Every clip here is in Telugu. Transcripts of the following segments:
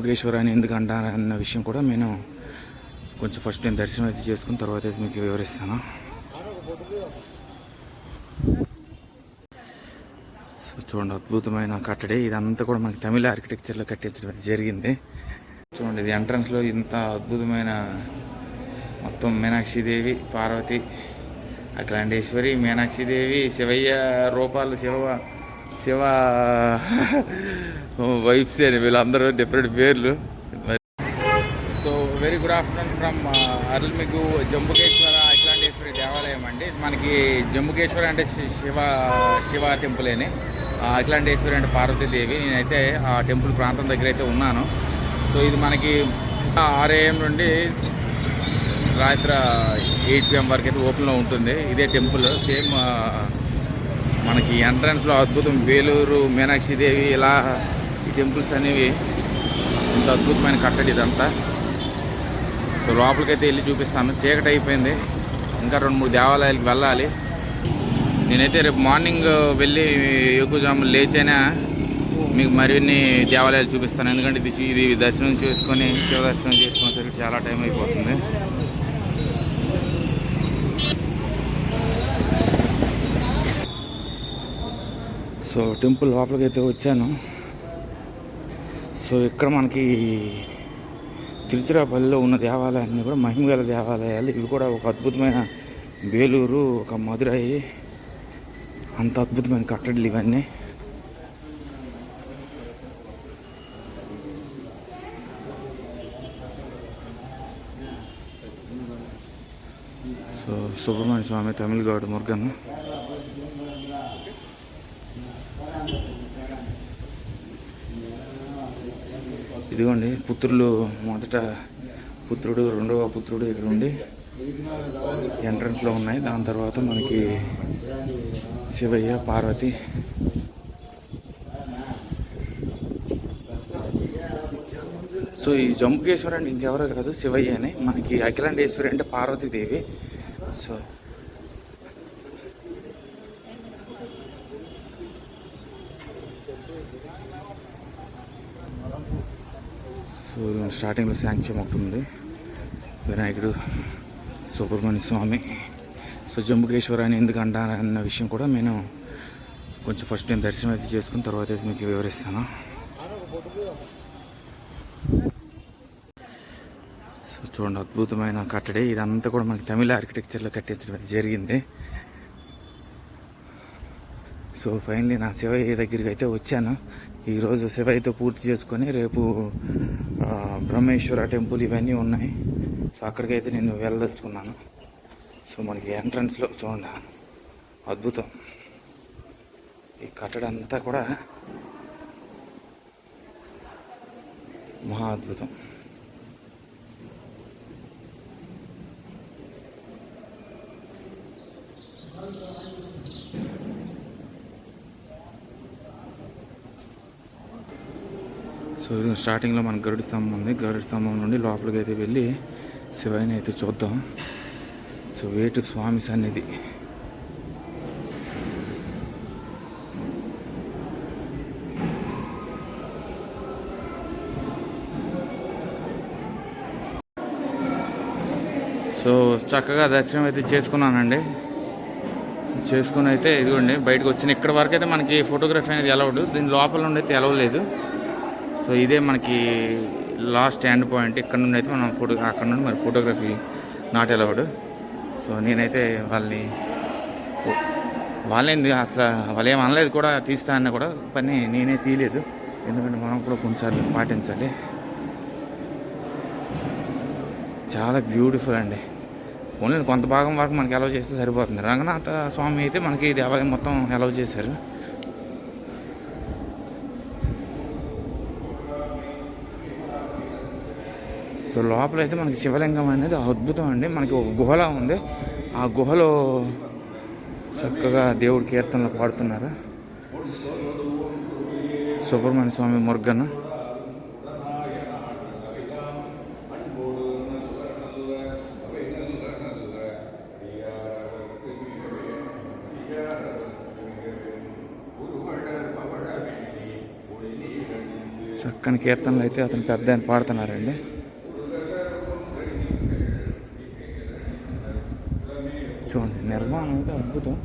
జంబుకేశ్వర అని ఎందుకు అంటారు అన్న విషయం కూడా నేను కొంచెం ఫస్ట్ నేను దర్శనం అయితే చేసుకున్న తర్వాత అయితే మీకు వివరిస్తాను. సో చూడండి అద్భుతమైన కట్టడి. ఇదంతా కూడా మనకి తమిళ ఆర్కిటెక్చర్లో కట్టించడం జరిగింది. చూడండి ఇది ఎంట్రన్స్లో ఇంత అద్భుతమైన మొత్తం మీనాక్షిదేవి పార్వతి అఖిలాండేశ్వరి మీనాక్షిదేవి శివయ్య రూపాలు శివ శివ వైఫ్స్ అని వీళ్ళందరూ డిఫరెంట్ పేర్లు. So very good afternoon from Arulmigu Jambukeswara Akhilandeswari దేవాలయం అండి. మనకి జంబుకేశ్వర అంటే శి- శివ శివ టెంపుల్ అని అఖిలాండేశ్వరి అంటే పార్వతీదేవి. నేనైతే ఆ టెంపుల్ ప్రాంతం దగ్గర అయితే ఉన్నాను. సో ఇది మనకి ఆర్ఏఎం నుండి రాత్రి ఎయిట్ పిఎం వరకు అయితే ఓపెన్లో ఉంటుంది. ఇదే టెంపుల్. సేమ్ మనకి ఎంట్రన్స్లో అద్భుతం. వేలూరు మీనాక్షిదేవి ఇలా ఈ టెంపుల్స్ అనేవి ఇంత అద్భుతమైన కట్టడి ఇదంతా. సో లోపలికైతే వెళ్ళి చూపిస్తాను. చీకటి అయిపోయింది. ఇంకా రెండు మూడు దేవాలయాలకు వెళ్ళాలి. నేనైతే రేపు మార్నింగ్ వెళ్ళి ఎక్కువజాములు లేచైనా మీకు మరిన్ని దేవాలయాలు చూపిస్తాను. ఎందుకంటే ఇది ఇది దర్శనం చేసుకొని శివ దర్శనం చేసుకునేసరికి చాలా టైం అయిపోతుంది. సో టెంపుల్ లోపలికి అయితే వచ్చాను. సో ఇక్కడ మనకి తిరుచిరాపల్లిలో ఉన్న దేవాలయాన్ని కూడా మహిమగల దేవాలయాలు. ఇవి కూడా ఒక అద్భుతమైన వేలూరు ఒక మధురై. అంత అద్భుతమైన కట్టడలు ఇవన్నీ. సో సుబ్రహ్మణ్య స్వామి తమిళగాడు మురుగన్ ఇదిగోండి పుత్రులు మొదట పుత్రుడు రెండవ పుత్రుడు ఇక్కడ ఉండి ఎంట్రన్స్లో ఉన్నాయి. దాని తర్వాత మనకి శివయ్య పార్వతి. సో ఈ జంబుకేశ్వర అంటే ఇంకెవరో కాదు శివయ్య అని మనకి అఖిలాండేశ్వరి అంటే పార్వతీదేవి. సో సో స్టార్టింగ్లో శాంక్షన్ ఒకటి ఉంది వినాయకుడు సుబ్రహ్మణ్య స్వామి సో జంబుకేశ్వర అని ఎందుకు అంటారు అన్న విషయం కూడా నేను కొంచెం ఫస్ట్ నేను దర్శనం అయితే చేసుకుని తర్వాత అయితే మీకు వివరిస్తాను. సో చూడండి అద్భుతమైన కట్టడి. ఇదంతా కూడా మనకి తమిళ ఆర్కిటెక్చర్లో కట్టించడం జరిగింది. సో ఫైనలీ నా శివయ్య దగ్గరికి అయితే వచ్చాను. ఈరోజు శివయ్యతో పూర్తి చేసుకొని రేపు బ్రహ్మేశ్వర టెంపుల్ ఇవన్నీ ఉన్నాయి. సో అక్కడికైతే నేను వెళ్ళదలుచుకున్నాను. సో మనకి ఎంట్రన్స్లో చూడండి. అద్భుతం. ఈ కట్టడం అంతా కూడా మహా అద్భుతం సో ఇది స్టార్టింగ్లో మన గరుడి స్తంభం ఉంది. గరుడి స్తంభం నుండి లోపలికి అయితే వెళ్ళి శివయ్యని అయితే చూద్దాం. సో వేటు స్వామి సన్నిధి. సో చక్కగా దర్శనం అయితే చేసుకున్నానండి. చేసుకుని అయితే ఇదిగోండి బయటకు వచ్చిన ఇక్కడ వరకు అయితే మనకి ఫోటోగ్రఫీ అనేది అలౌడ్ దీని లోపల నుండి అయితే అలవ్ లేదు. సో ఇదే మనకి లాస్ట్ ఎండ్ పాయింట్. ఇక్కడ నుండి అయితే మనం ఫోటో అక్కడ నుండి మరి ఫోటోగ్రఫీ నాట్ అలౌడ్ సో నేనైతే వాళ్ళని వాళ్ళేంది అసలు వాళ్ళు ఏం అనలేదు కూడా తీస్తా అన్న కూడా పని నేనే తీయలేదు. ఎందుకంటే మనం కూడా కొన్నిసార్లు పాటించాలి. చాలా బ్యూటిఫుల్ అండి. ఓన్లీ కొంత భాగం వరకు మనకి అలౌ చేస్తే సరిపోతుంది. రంగనాథ స్వామి అయితే మనకి దేవాలయం మొత్తం అలౌ చేశారు. సో లోపల అయితే మనకి శివలింగం అనేది అద్భుతం అండి. మనకి ఒక గుహలా ఉంది. ఆ గుహలో చక్కగా దేవుడి కీర్తనలు పాడుతున్నారు. సుబ్రహ్మణ్య స్వామి మురుగన్. చక్కని కీర్తనలు అయితే అతను పెద్ద ఆయన పాడుతున్నారండి. చూడండి నిర్మాణం అయితే అద్భుతం.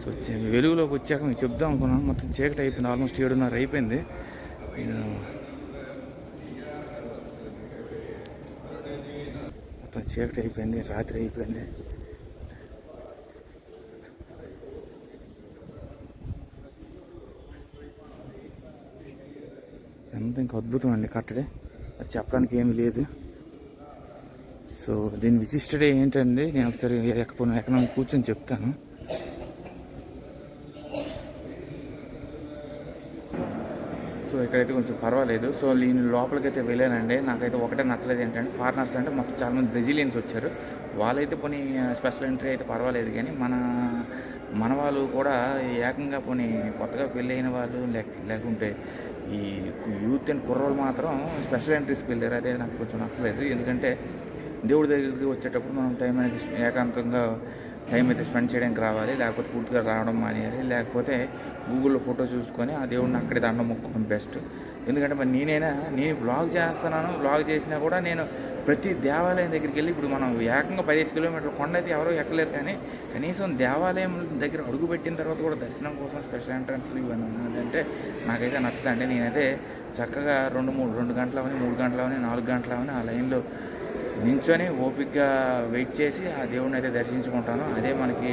సో వెలుగులోకి వచ్చాక మీకు చెప్దాం అనుకున్నాను. మొత్తం చీకటి అయిపోయింది ఆల్మోస్ట్ ఏడున్నర అయిపోయింది. నేను మొత్తం చీకటి అయిపోయింది రాత్రి అయిపోయింది. ఎంత ఇంకా అద్భుతం అండి కట్టడే. అది చెప్పడానికి ఏమీ లేదు. సో దీని విశిష్టత ఏంటండి? నేను ఒకసారి ఎక్కడ ఎక్కడ కూర్చొని చెప్తాను. సో ఇక్కడైతే కొంచెం పర్వాలేదు. సో నేను లోపలికైతే వెళ్ళానండి. నాకైతే ఒకటే నచ్చలేదు ఏంటంటే ఫారినర్స్ అంటే మొత్తం చాలామంది బ్రెజిలియన్స్ వచ్చారు. వాళ్ళైతే పోనీ స్పెషల్ ఎంట్రీ అయితే పర్వాలేదు కానీ మన మన వాళ్ళు కూడా ఏకంగా పోనీ కొత్తగా పెళ్ళైన వాళ్ళు లేక లేకుంటే ఈ యూత్ అండ్ కుర్రోళ్ళు మాత్రం స్పెషల్ ఎంట్రీస్కి వెళ్ళారు. అదే నాకు కొంచెం నచ్చలేదు. ఎందుకంటే దేవుడి దగ్గరికి వచ్చేటప్పుడు మనం టైం అనేది ఏకాంతంగా టైం అయితే స్పెండ్ చేయడానికి రావాలి. లేకపోతే పూర్తిగా రావడం మానేయాలి. లేకపోతే గూగుల్లో ఫోటో చూసుకొని ఆ దేవుడిని అక్కడే దండం మొక్కడం బెస్ట్ ఎందుకంటే మరి నేనైనా నేను బ్లాగ్ చేస్తున్నాను. బ్లాగ్ చేసినా కూడా నేను ప్రతి దేవాలయం దగ్గరికి వెళ్ళి ఇప్పుడు మనం ఏకంగా పదిహేను కిలోమీటర్ల కొండ అయితే ఎవరో ఎక్కలేరు కానీ కనీసం దేవాలయం దగ్గర అడుగు పెట్టిన తర్వాత కూడా దర్శనం కోసం స్పెషల్ ఎంట్రన్స్లు ఇవన్నీ అంటే నాకైతే నచ్చదండి. నేనైతే చక్కగా రెండు మూడు రెండు గంటలవని మూడు గంటలవని నాలుగు గంటలవని ఆ లైన్లో నించొని ఓపికగా వెయిట్ చేసి ఆ దేవుడిని అయితే దర్శించుకుంటాను. అదే మనకి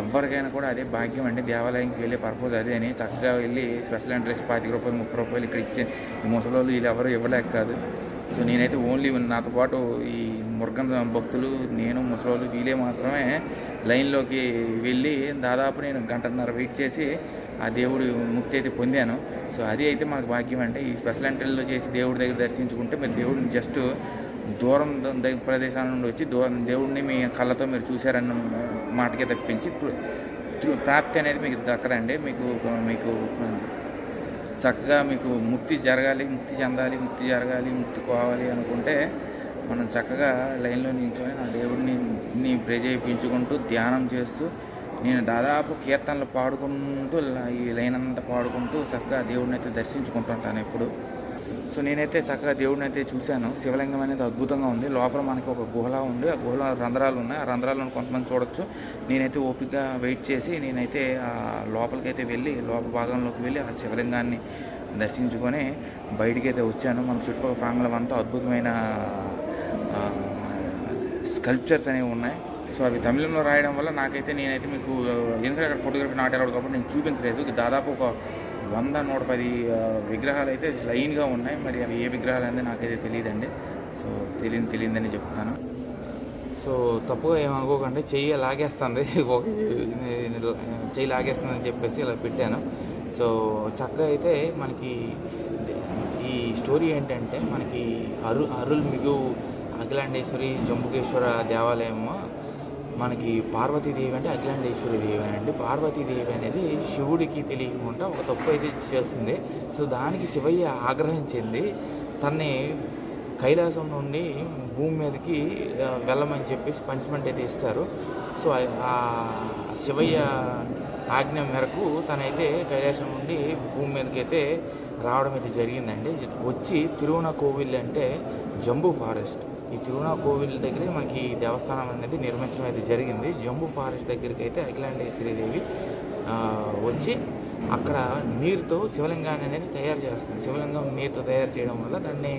ఎవరికైనా కూడా అదే భాగ్యం అండి. దేవాలయంకి వెళ్ళే పర్పస్ అదే అని చక్కగా వెళ్ళి స్పెషల్ ఎంట్రెస్ట్ పాతిక రూపాయలు ముప్పై రూపాయలు ఇక్కడ ఇచ్చే ఈ ముసలోళ్ళు వీళ్ళు ఎవరు ఇవ్వలేక కాదు. సో నేనైతే ఓన్లీ నాతో పాటు ఈ మురుగన్ భక్తులు నేను ముసలోళ్ళు వీళ్ళే మాత్రమే లైన్లోకి వెళ్ళి దాదాపు నేను గంటన్నర వెయిట్ చేసి ఆ దేవుడి ముక్తి అయితే పొందాను. సో అది అయితే మనకు భాగ్యం అంటే ఈ స్పెషల్ ఎంట్రీలో చేసి దేవుడి దగ్గర దర్శించుకుంటే మీరు దేవుడిని జస్ట్ దూరం ప్రదేశాల నుండి వచ్చి దూరం దేవుడిని మీ కళ్ళతో మీరు చూశారన్న మాటకే తప్పించి ఇప్పుడు ప్రాప్తి అనేది మీకు దక్కదండి. మీకు మీకు చక్కగా మీకు ముక్తి జరగాలి ముక్తి చెందాలి ముక్తి జరగాలి ముక్తి కావాలి అనుకుంటే మనం చక్కగా లైన్లో నించొని ఆ దేవుడిని నీ ప్రే చేయించుకుంటూ ధ్యానం చేస్తూ నేను దాదాపు కీర్తనలు పాడుకుంటూ ఈ లైన్ అంతా పాడుకుంటూ చక్కగా దేవుడిని అయితే దర్శించుకుంటుంటాను ఎప్పుడు. సో నేనైతే చక్కగా దేవుడిని అయితే చూశాను. శివలింగం అనేది అద్భుతంగా ఉంది. లోపల మనకి ఒక గుహలా ఉంది. ఆ గుహలో రంధ్రాలు ఉన్నాయి. ఆ రంధ్రాలను కొంతమంది చూడొచ్చు. నేనైతే ఓపికగా వెయిట్ చేసి నేనైతే ఆ లోపలికైతే వెళ్ళి లోపల భాగంలోకి వెళ్ళి ఆ శివలింగాన్ని దర్శించుకొని బయటికి అయితే వచ్చాను. మన చుట్టుపక్కల ప్రాంగణం అంతా అద్భుతమైన స్కల్ప్చర్స్ అనేవి ఉన్నాయి. సో అవి తమిళంలో రాయడం వల్ల నాకైతే నేనైతే మీకు ఎందుకంటే అక్కడ ఫోటోగ్రఫీ నాటేవాడు కాబట్టి నేను చూపించలేదు. ఇది దాదాపు ఒక వంద నూట పది విగ్రహాలు అయితే లైన్గా ఉన్నాయి. మరి అవి ఏ విగ్రహాలు అనేది నాకైతే తెలియదండి సో తెలియదు తెలియదని చెప్తాను. సో తప్పుగా ఏమనుకోకండి చెయ్యి లాగేస్తుంది. ఒక చెయ్యి లాగేస్తుందని చెప్పేసి ఇలా పెట్టాను. సో చక్కగా అయితే మనకి ఈ స్టోరీ ఏంటంటే మనకి అరు అరుల్ మిగు అఖిలాండేశ్వరి జంబుకేశ్వర దేవాలయము మనకి పార్వతీదేవి అంటే అఖిలాండేశ్వరి దేవి అండి. పార్వతీదేవి అనేది శివుడికి తెలియకుండా ఒక తప్పు అయితే చేస్తుంది. సో దానికి శివయ్య ఆగ్రహించింది తన్ని కైలాసం నుండి భూమి మీదకి వెళ్ళమని చెప్పేసి పనిష్మెంట్ అయితే ఇస్తారు. సో ఆ- ఆ శివయ్య ఆజ్ఞ మేరకు తనైతే కైలాసం నుండి భూమి మీదకి అయితే రావడం అయితే జరిగిందండి. వచ్చి తిరువన కోవిల్ అంటే జంబూ ఫారెస్ట్. ఈ తిరువన కోవిల్ దగ్గరే మనకి ఈ దేవస్థానం అనేది నిర్మించడం అయితే జరిగింది. జంబూ ఫారెస్ట్ దగ్గరికి అయితే అఖిలాండేశ్వరీదేవి వచ్చి అక్కడ నీరుతో శివలింగాన్ని అనేది తయారు చేస్తుంది. శివలింగం నీరుతో తయారు చేయడం వల్ల దాన్ని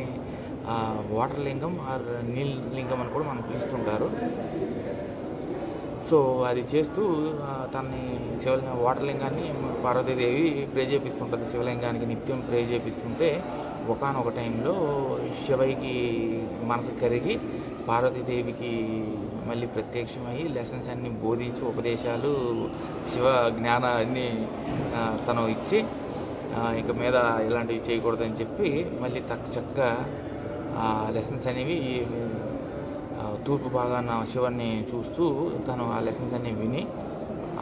వాటర్ లింగం ఆర్ నీల్ లింగం అని కూడా మనం పిలుస్తుంటారు. సో అది చేస్తూ తనని శివలింగం వాటర్ లింగాన్ని పార్వతీదేవి ప్రే చేపిస్తుంటుంది శివలింగానికి నిత్యం ప్రే చేపిస్తుంటే ఒకనొక టైంలో శివయ్యకి మనసు కరిగి పార్వతీదేవికి మళ్ళీ ప్రత్యక్షమయ్యి లెసన్స్ అన్ని బోధించి ఉపదేశాలు శివ జ్ఞానాన్ని తను ఇచ్చి ఇక మీద ఇలాంటివి చేయకూడదని చెప్పి మళ్ళీ తక్క చక్కగా ఆ లెసన్స్ అనేవి తూర్పు భాగాన శివుణ్ణి చూస్తూ తను ఆ లెసన్స్ అన్ని విని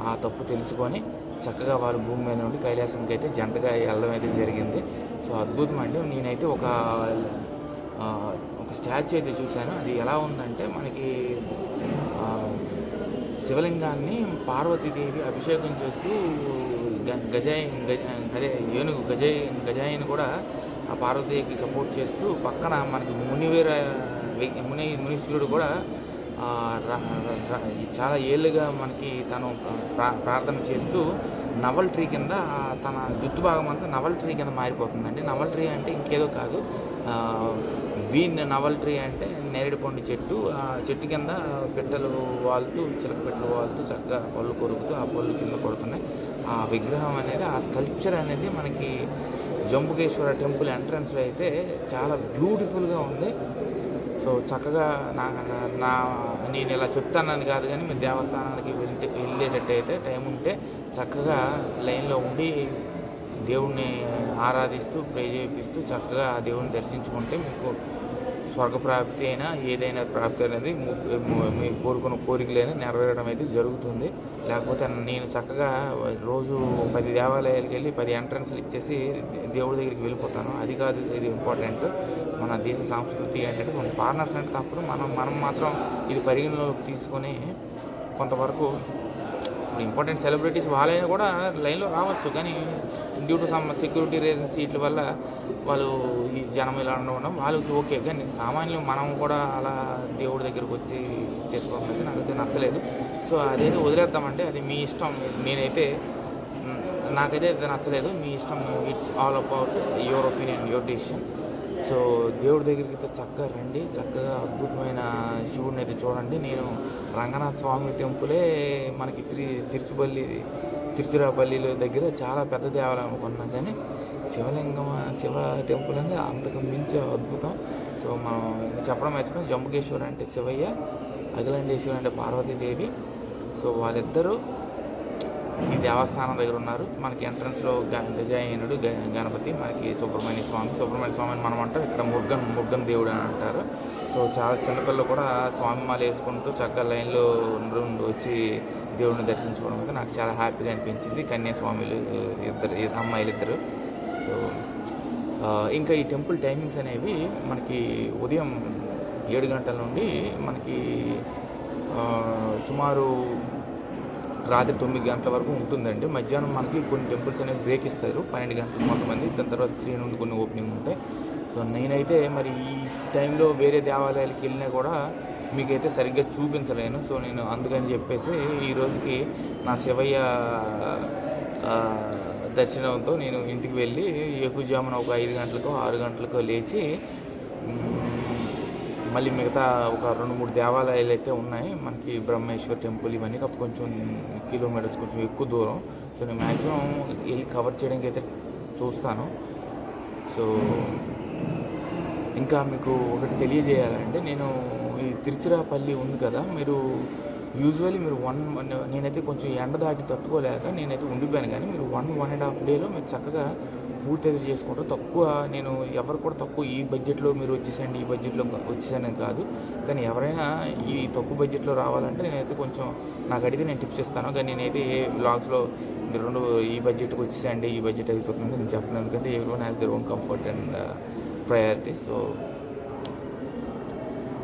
ఆ తప్పు తెలుసుకొని చక్కగా వారు భూమి మీద నుండి కైలాసంకి అయితే జంటగా వెళ్ళడం అయితే జరిగింది. సో అద్భుతం అండి. నేనైతే ఒక ఒక స్టాచ్యూ అయితే చూశాను. అది ఎలా ఉందంటే మనకి శివలింగాన్ని పార్వతీదేవి అభిషేకం చేస్తూ గ- గజాయి గజ అదే ఏనుగు గజాయి గజాయిని కూడా ఆ పార్వతీదేవికి సపోర్ట్ చేస్తూ పక్కన మనకి మునివీర ముని మునీశ్వరుడు కూడా చాలా ఏళ్ళుగా మనకి తను ప్రా- ప్రార్థన చేస్తూ నవల్ ట్రీ కింద తన జుత్తు భాగం అంతా నవల్ ట్రీ కింద మారిపోతుందండి. నవల్ ట్రీ అంటే ఇంకేదో కాదు. వీన్ నవల్ ట్రీ అంటే నేరేడు పండు చెట్టు. ఆ చెట్టు కింద పిట్టలు వాళ్తూ చిలక పిట్టలు వాళ్తూ చక్కగా పళ్ళు కొరుకుతూ ఆ పళ్ళు కింద కొడుతున్నాయి ఆ విగ్రహం అనేది ఆ స్కల్ప్చర్ అనేది మనకి జంబుకేశ్వర టెంపుల్ ఎంట్రన్స్లో అయితే చాలా బ్యూటిఫుల్గా ఉంది. సో చక్కగా నా నా నేను ఇలా చెప్తానని కాదు కానీ మీరు దేవస్థానానికి వెళ్తే వెళ్ళేటట్టయితే టైం ఉంటే చక్కగా లైన్లో ఉండి దేవుణ్ణి ఆరాధిస్తూ ప్రే చేపిస్తూ చక్కగా దేవుణ్ణి దర్శించుకుంటే మీకు స్వర్గప్రాప్తి అయినా ఏదైనా ప్రాప్తి అనేది మీ మీరు కోరుకున్న కోరికలైనా నెరవేరడం అయితే జరుగుతుంది. లేకపోతే నేను చక్కగా రోజు పది దేవాలయాలకు వెళ్ళి పది ఎంట్రన్స్లు ఇచ్చేసి దేవుడి దగ్గరికి వెళ్ళిపోతాను. అది కాదు ఇది ఇంపార్టెంట్ మన దేశ సంస్కృతి ఏంటంటే మన ఫారినర్స్ అంటే తప్పుడు మనం మనం మాత్రం ఇది పరిగణలోకి తీసుకొని కొంతవరకు ఇప్పుడు ఇంపార్టెంట్ సెలబ్రిటీస్ వాళ్ళైనా కూడా లైన్లో రావచ్చు. కానీ due to some security reasons వీటి వల్ల వాళ్ళు ఈ జనం ఇలా ఉండడం వాళ్ళకి ఓకే కానీ సామాన్యులు మనం కూడా అలా దేవుడి దగ్గరకు వచ్చి చేసుకోవడం అయితే నాకైతే నచ్చలేదు. సో అదైతే వదిలేద్దామంటే అది మీ ఇష్టం. నేనైతే నాకైతే అది నచ్చలేదు. మీ ఇష్టం it's all about your opinion your decision so దేవుడి దగ్గరికి అయితే చక్కగా రండి. చక్కగా అద్భుతమైన శివుడిని అయితే చూడండి. నేను రంగనాథ స్వామి టెంపులే మనకి తిరి తిరుచుపల్లి తిరుచిరాపల్లిలో దగ్గర చాలా పెద్ద దేవాలయం అనుకున్నాం కానీ శివలింగం శివ టెంపుల్ అనేది అంతకు మించి అద్భుతం. సో మనం చెప్పడం మర్చిపోయి. జంబుకేశ్వర్ అంటే శివయ్య అఖిలండేశ్వర్ అంటే పార్వతీదేవి. సో వాళ్ళిద్దరూ ఈ దేవస్థానం దగ్గర ఉన్నారు. మనకి ఎంట్రన్స్లో గ గజాయనుడు గ గణపతి మనకి సుబ్రహ్మణ్య స్వామి. సుబ్రహ్మణ్య స్వామి అని మనం అంటాం. ఇక్కడ ముగ్గన్ ముగ్గన్ దేవుడు అని అంటారు. సో చాలా చిన్నపిల్లలు కూడా స్వామి మాల వేసుకుంటూ చక్కగా లైన్లో ఉండి వచ్చి దేవుడిని దర్శించుకోవడం అయితే నాకు చాలా హ్యాపీగా అనిపించింది. కన్యాస్వాములు ఇద్దరు అమ్మాయిలు ఇద్దరు. సో ఇంకా ఈ టెంపుల్ టైమింగ్స్ అనేవి మనకి ఉదయం ఏడు గంటల నుండి మనకి సుమారు రాత్రి తొమ్మిది గంటల వరకు ఉంటుందండి. మధ్యాహ్నం మనకి కొన్ని టెంపుల్స్ అనేవి బ్రేక్ ఇస్తారు. పన్నెండు గంటలు కొంతమంది దాని తర్వాత త్రీ నుండి కొన్ని ఓపెనింగ్ ఉంటాయి. సో నేనైతే మరి ఈ టైంలో వేరే దేవాలయాలకు వెళ్ళినా కూడా మీకైతే సరిగ్గా చూపించలేను. సో నేను అందుకని చెప్పేసి ఈ రోజుకి నా శివయ్య దర్శనంతో నేను ఇంటికి వెళ్ళి ఎక్కువజామున ఒక ఐదు గంటలకో ఆరు గంటలకో లేచి మళ్ళీ మిగతా ఒక రెండు మూడు దేవాలయాలు అయితే ఉన్నాయి. మనకి బ్రహ్మేశ్వర్ టెంపుల్ ఇవన్నీ కొంచెం కిలోమీటర్స్ కొంచెం ఎక్కువ దూరం. సో నేను మ్యాక్సిమం వెళ్ళి కవర్ చేయడానికి అయితే చూస్తాను. సో ఇంకా మీకు ఒకటి తెలియజేయాలంటే నేను ఈ తిరుచిరాపల్లి ఉంది కదా మీరు యూజువల్లీ మీరు వన్ నేనైతే కొంచెం ఎండ దాటి తట్టుకోలేక నేనైతే ఉండిపోయాను. కానీ మీరు వన్ వన్ అండ్ హాఫ్ డేలో మీరు చక్కగా పూర్తి అయితే చేసుకుంటారు. తక్కువ నేను ఎవరు కూడా తక్కువ ఈ బడ్జెట్లో మీరు వచ్చేసండి ఈ బడ్జెట్లో వచ్చేసానని కాదు. కానీ ఎవరైనా ఈ తక్కువ బడ్జెట్లో రావాలంటే నేనైతే కొంచెం నాకు అడిగితే నేను టిప్స్ ఇస్తాను. కానీ నేనైతే ఏ బ్లాగ్స్లో మీరు రెండు ఈ బడ్జెట్కి వచ్చేసండి ఈ బడ్జెట్ అయిపోతుంది నేను చెప్పను. ఎందుకంటే ఎవరి one has their own comfort and priority. So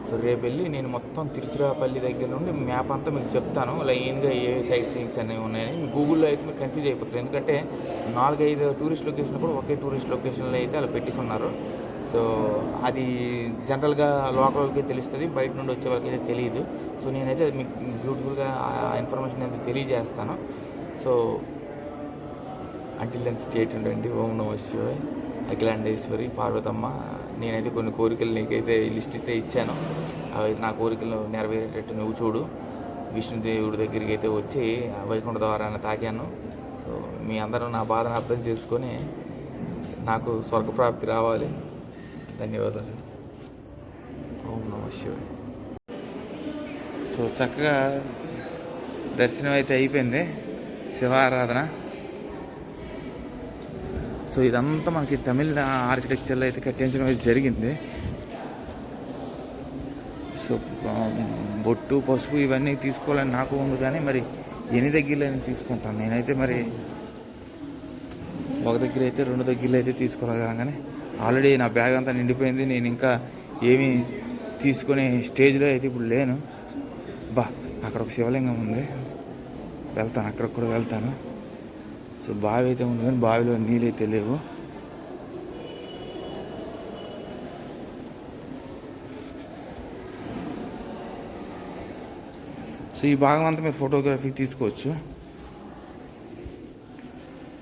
so రేపు వెళ్ళి నేను మొత్తం తిరుచిరాపల్లి దగ్గర నుండి మ్యాప్ అంతా మీకు చెప్తాను. లైన్గా ఏ సైట్ సీయింగ్స్ అనేవి ఉన్నాయని గూగుల్లో అయితే మీకు కన్ఫ్యూజ్ అయిపోతారు. ఎందుకంటే నాలుగైదు టూరిస్ట్ లొకేషన్ కూడా ఒకే టూరిస్ట్ లొకేషన్లో అయితే అలా పెట్టేసి ఉన్నారు సో అది జనరల్గా లోకల్కి తెలుస్తుంది బయట నుండి వచ్చే వాళ్ళకి అయితే తెలియదు సో నేనైతే అది మీకు బ్యూటిఫుల్గా ఆ ఇన్ఫర్మేషన్ అయితే తెలియజేస్తాను. సో అంటిల్ దెన్ స్టేట్ ఉండండి ఓం నమ శివాయ్. అఖిలాండేశ్వరి పార్వతమ్మ నేనైతే కొన్ని కోరికలు నీకైతే లిస్ట్ అయితే ఇచ్చాను. అవి నా కోరికలు నెరవేరేటట్టు నువ్వు చూడు. విష్ణుదేవుడి దగ్గరికి అయితే వచ్చి వైకుంఠ ద్వారాన్ని తాకాను. సో మీ అందరూ నా బాధను అర్థం చేసుకొని నాకు స్వర్గప్రాప్తి రావాలి. ధన్యవాదాలు. ఓం నమ శివాయ్. సో చక్కగా దర్శనం అయితే అయిపోయింది. శివారాధన. సో ఇదంతా మనకి తమిళ ఆర్కిటెక్చర్లో అయితే కట్టించడం అయితే జరిగింది. సో బొట్టు పసుపు ఇవన్నీ తీసుకోవాలని నాకు ఉంది కానీ మరి ఎన్ని దగ్గరలో నేను తీసుకుంటాను? నేనైతే మరి ఒక దగ్గర అయితే రెండు దగ్గరలో అయితే తీసుకోగలను కానీ ఆల్రెడీ నా బ్యాగ్ అంతా నిండిపోయింది. నేను ఇంకా ఏమీ తీసుకునే స్టేజ్లో అయితే ఇప్పుడు లేను. బా అక్కడ ఒక శివలింగం ఉంది. వెళ్తాను అక్కడ కూడా వెళ్తాను. సో బావి అయితే ఉంది కానీ బావిలో నీళ్ళు అయితే లేవు. సో ఈ భాగం అంతా మీరు ఫోటోగ్రఫీ తీసుకోవచ్చు.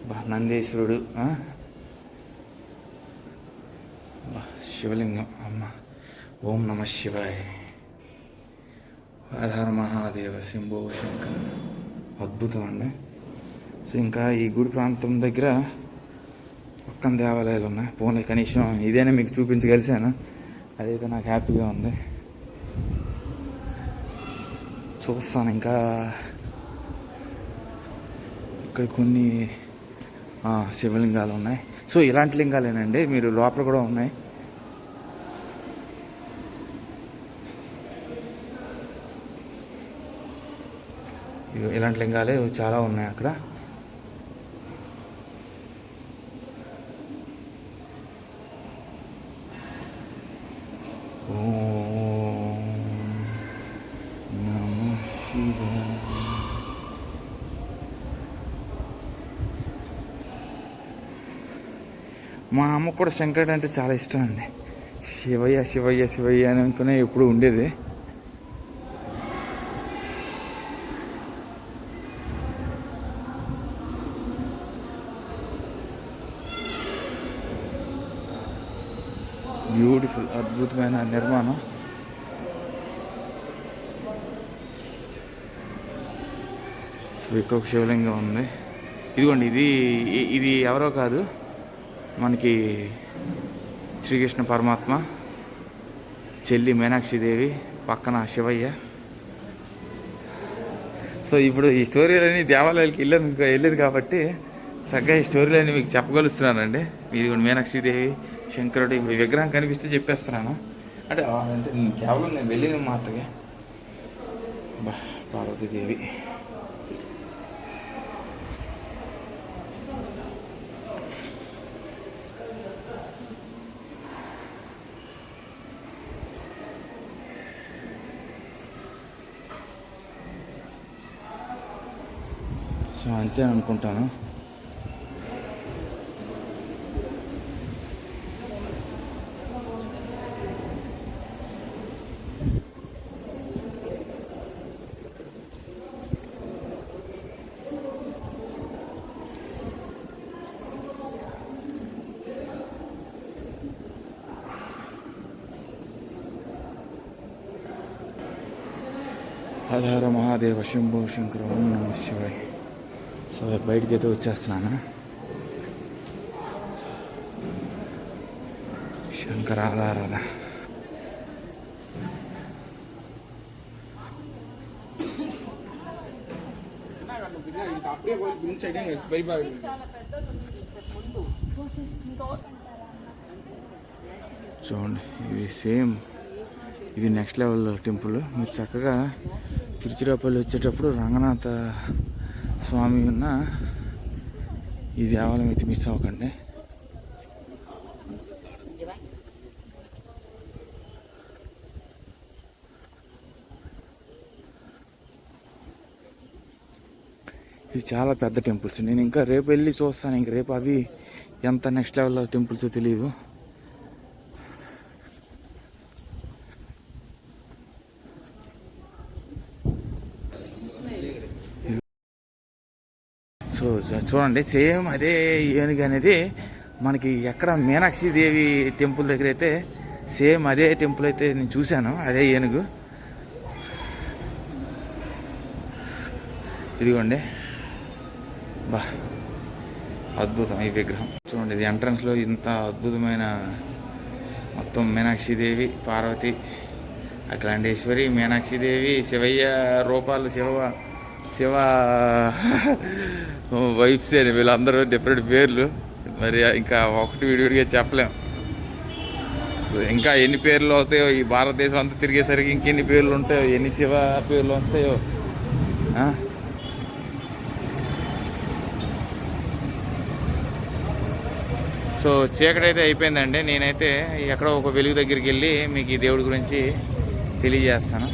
బా నందీశ్వరుడు శివలింగం అమ్మ. ఓం నమ శివాయ. హర హర మహాదేవ శంభో శంకర్. అద్భుతం అండి. సో ఇంకా ఈ గుడి ప్రాంతం దగ్గర పక్కన దేవాలయాలు ఉన్నాయి. పోనీ కనీసం ఇదేనే మీకు చూపించగలిసాను? అదైతే నాకు హ్యాపీగా ఉంది. చూస్తాను ఇంకా. ఇక్కడ కొన్ని శివలింగాలు ఉన్నాయి. సో ఇలాంటి లింగాలేనండి. మీరు లోపల కూడా ఉన్నాయి. ఇగో ఇలాంటి లింగాలే చాలా ఉన్నాయి అక్కడ ఓం నమః శివాయ మా అమ్మ కూడా శంకరుడు అంటే చాలా ఇష్టం అండి. శివయ్య శివయ్య శివయ్య అని అనుకునే ఎప్పుడు ఉండేది. బ్యూటిఫుల్ అద్భుతమైన నిర్మాణం. సో శివలింగం ఉంది. ఇదిగోండి ఇది ఇది ఎవరో కాదు మనకి శ్రీకృష్ణ పరమాత్మ చెల్లి మీనాక్షిదేవి పక్కన శివయ్య. సో ఇప్పుడు ఈ స్టోరీలన్నీ దేవాలయాలకి వెళ్ళాను ఇంకా వెళ్ళేది కాబట్టి చక్కగా ఈ స్టోరీలన్నీ మీకు చెప్పగలుస్తున్నానండి. ఇది కూడా మీనాక్షిదేవి శంకరుడు ఇప్పుడు ఈ విగ్రహం కనిపిస్తే చెప్పేస్తున్నాను. అంటే కేవలం నేను వెళ్ళిన మాత్రమే. పార్వతీదేవి. సో అంతే అనుకుంటాను. హర హర మహాదేవ శంభో శంకర ఓం నమ శివాయ. సో బయటికి అయితే వచ్చేస్తున్నాను. శంకర ఆధారాధ చూడండి ఇవి సేమ్ ఇది నెక్స్ట్ లెవెల్ టెంపుల్. మీరు చక్కగా తిరుచిరాపల్లి వచ్చేటప్పుడు రంగనాథ స్వామి ఉన్న ఈ దేవాలయం అయితే మిస్ అవ్వకండి. ఇది చాలా పెద్ద టెంపుల్స్. నేను ఇంకా రేపు వెళ్ళి చూస్తాను. ఇంక రేపు అవి ఎంత నెక్స్ట్ లెవెల్లో టెంపుల్స్ తెలియదు సో చూ- చూడండి సేమ్ అదే ఏనుగు అనేది మనకి ఎక్కడ మీనాక్షి దేవి టెంపుల్ దగ్గర అయితే సేమ్ అదే టెంపుల్ అయితే నేను చూశాను అదే ఏనుగు. ఇదిగోండి. బా అద్భుతం ఈ విగ్రహం. చూడండి ఇది ఎంట్రన్స్లో ఇంత అద్భుతమైన మొత్తం మీనాక్షి దేవి పార్వతి అఖిలాండేశ్వరి మీనాక్షి దేవి శివయ్య రూపాలు శివ శివ వైఫ్స్ అని వీళ్ళందరూ డిఫరెంట్ పేర్లు. మరి ఇంకా ఒకటి విడివిడిగా చెప్పలేం. సో ఇంకా ఎన్ని పేర్లు వస్తాయో ఈ భారతదేశం అంతా తిరిగేసరికి ఇంకెన్ని పేర్లు ఉంటాయో ఎన్ని శివ పేర్లు వస్తాయో సో చీకటి అయితే అయిపోయిందండి. నేనైతే ఎక్కడో ఒక వెలుగు దగ్గరికి వెళ్ళి మీకు ఈ దేవుడి గురించి తెలియజేస్తాను.